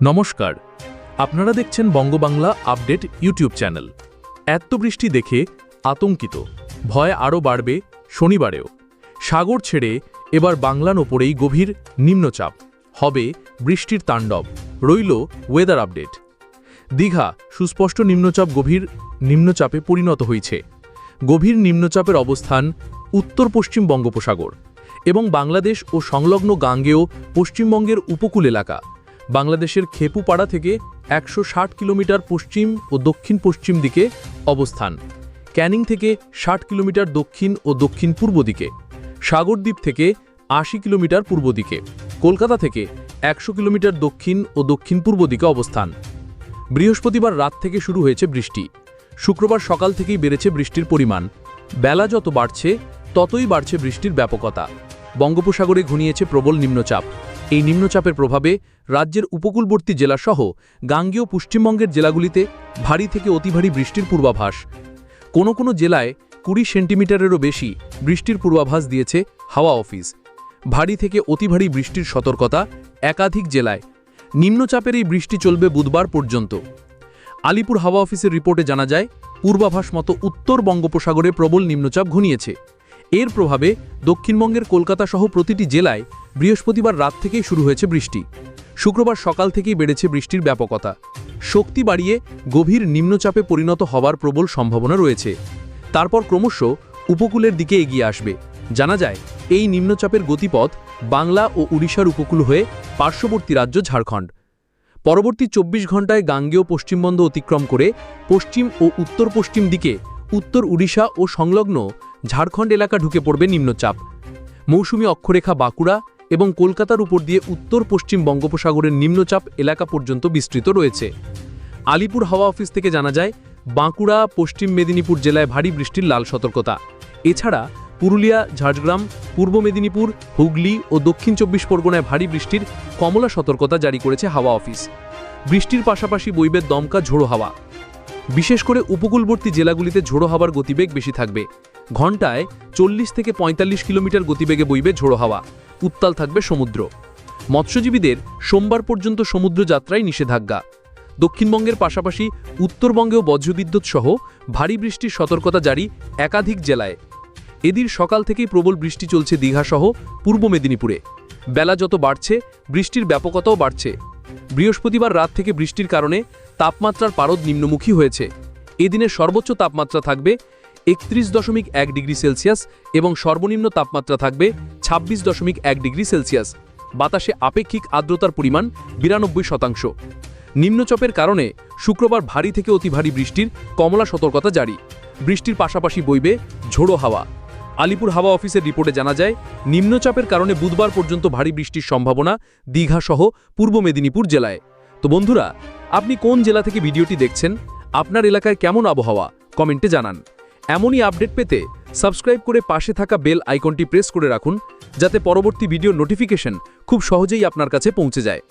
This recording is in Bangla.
নমস্কার। আপনারা দেখছেন বঙ্গবাংলা আপডেট ইউটিউব চ্যানেল। এত বৃষ্টি দেখে আতঙ্কিত। ভয় আরও বাড়বে শনিবারেও। সাগর ছেড়ে এবার বাংলার ওপরেই গভীর নিম্নচাপ। হবে বৃষ্টির তাণ্ডব। রইল ওয়েদার আপডেট দীঘা, সুস্পষ্ট নিম্নচাপ গভীর নিম্নচাপে পরিণত হয়েছে। গভীর নিম্নচাপের অবস্থান উত্তর পশ্চিম বঙ্গোপসাগর এবং বাংলাদেশ ও সংলগ্ন গাঙ্গেয় পশ্চিমবঙ্গের উপকূল এলাকা। বাংলাদেশের খেপুপাড়া থেকে একশো ষাট কিলোমিটার পশ্চিম ও দক্ষিণ পশ্চিম দিকে অবস্থান। ক্যানিং থেকে ষাট কিলোমিটার দক্ষিণ ও দক্ষিণ পূর্ব দিকে। সাগরদ্বীপ থেকে আশি কিলোমিটার পূর্ব দিকে। কলকাতা থেকে একশো কিলোমিটার দক্ষিণ ও দক্ষিণ পূর্ব দিকে অবস্থান। বৃহস্পতিবার রাত থেকে শুরু হয়েছে বৃষ্টি। শুক্রবার সকাল থেকেই বেড়েছে বৃষ্টির পরিমাণ। বেলা যত বাড়ছে, ততই বাড়ছে বৃষ্টির ব্যাপকতা। বঙ্গোপসাগরে ঘনিয়েছে প্রবল নিম্নচাপ। এই নিম্নচাপের প্রভাবে রাজ্যের উপকূলবর্তী জেলাসহ গাঙ্গেয় পশ্চিমবঙ্গের জেলাগুলিতে ভারী থেকে অতি ভারী বৃষ্টির পূর্বাভাস। কোনো কোনো জেলায় কুড়ি সেন্টিমিটারেরও বেশি বৃষ্টির পূর্বাভাস দিয়েছে হাওয়া অফিস। ভারী থেকে অতি ভারী বৃষ্টির সতর্কতা একাধিক জেলায়। নিম্নচাপের এই বৃষ্টি চলবে বুধবার পর্যন্ত। আলিপুর হাওয়া অফিসের রিপোর্টে জানা যায়, পূর্বাভাস মতো উত্তর বঙ্গোপসাগরে প্রবল নিম্নচাপ ঘনিয়েছে। এর প্রভাবে দক্ষিণবঙ্গের কলকাতা সহ প্রতিটি জেলায় বৃহস্পতিবার রাত থেকেই শুরু হয়েছে বৃষ্টি। শুক্রবার সকাল থেকেই বেড়েছে বৃষ্টির ব্যাপকতা। শক্তি বাড়িয়ে গভীর নিম্নচাপে পরিণত হওয়ার প্রবল সম্ভাবনা রয়েছে। তারপর ক্রমশ উপকূলের দিকে এগিয়ে আসবে। জানা যায়, এই নিম্নচাপের গতিপথ বাংলা ও উড়িষ্যার উপকূল হয়ে পার্শ্ববর্তী রাজ্য ঝাড়খণ্ড। পরবর্তী চব্বিশ ঘন্টায় গাঙ্গেয় পশ্চিমবঙ্গ অতিক্রম করে পশ্চিম ও উত্তর পশ্চিম দিকে উত্তর উড়িষ্যা ও সংলগ্ন ঝাড়খণ্ড এলাকা ঢুকে পড়বে নিম্নচাপ। মৌসুমি অক্ষরেখা বাঁকুড়া এবং কলকাতার উপর দিয়ে উত্তর পশ্চিম বঙ্গোপসাগরের নিম্নচাপ এলাকা পর্যন্ত বিস্তৃত রয়েছে। আলিপুর হাওয়া অফিস থেকে জানা যায়, বাঁকুড়া, পশ্চিম মেদিনীপুর জেলায় ভারী বৃষ্টির লাল সতর্কতা। এছাড়া পুরুলিয়া, ঝাড়গ্রাম, পূর্ব মেদিনীপুর, হুগলি ও দক্ষিণ চব্বিশ পরগনায় ভারী বৃষ্টির কমলা সতর্কতা জারি করেছে হাওয়া অফিস। বৃষ্টির পাশাপাশি বইবে দমকা ঝোড়ো হাওয়া। বিশেষ করে উপকূলবর্তী জেলাগুলিতে ঝোড়ো হাওয়ার গতিবেগ বেশি থাকবে। ঘন্টায় চল্লিশ থেকে পঁয়তাল্লিশ কিলোমিটার গতিবেগে বইবে ঝোড়ো হাওয়া, উত্তাল থাকবে সমুদ্র। মৎস্যজীবীদের সোমবার পর্যন্ত সমুদ্র যাত্রায় নিষেধাজ্ঞা। দক্ষিণবঙ্গের পাশাপাশি উত্তরবঙ্গেও বজ্রবিদ্যুৎ সহ ভারী বৃষ্টির সতর্কতা জারি একাধিক জেলায়। এদিন সকাল থেকেই প্রবল বৃষ্টি চলছে দীঘাসহ পূর্ব মেদিনীপুরে। বেলা যত বাড়ছে, বৃষ্টির ব্যাপকতাও বাড়ছে। বৃহস্পতিবার রাত থেকে বৃষ্টির কারণে তাপমাত্রার পারদ নিম্নমুখী হয়েছে। এদিনের সর্বোচ্চ তাপমাত্রা থাকবে একত্রিশ দশমিক এক ডিগ্রি সেলসিয়াস এবং সর্বনিম্ন তাপমাত্রা থাকবে ছাব্বিশ দশমিক এক ডিগ্রি সেলসিয়াস। বাতাসে আপেক্ষিক আর্দ্রতার পরিমাণ বিরানব্বই শতাংশ। নিম্নচাপের কারণে শুক্রবার ভারী থেকে অতি ভারী বৃষ্টির কমলা সতর্কতা জারি। বৃষ্টির পাশাপাশি বইবে ঝোড়ো হাওয়া। আলিপুর হাওয়া অফিসের রিপোর্টে জানা যায়, নিম্নচাপের কারণে বুধবার পর্যন্ত ভারী বৃষ্টির সম্ভাবনা দীঘা সহ পূর্ব মেদিনীপুর জেলায়। তো বন্ধুরা, আপনি কোন জেলা থেকে ভিডিওটি দেখছেন? আপনার এলাকায় কেমন আবহাওয়া? কমেন্টে জানান। এমনই আপডেট পেতে সাবস্ক্রাইব করে পাশে থাকা বেল আইকনটি প্রেস করে রাখুন, যাতে পরবর্তী ভিডিও নোটিফিকেশন খুব সহজেই আপনার কাছে পৌঁছে যায়।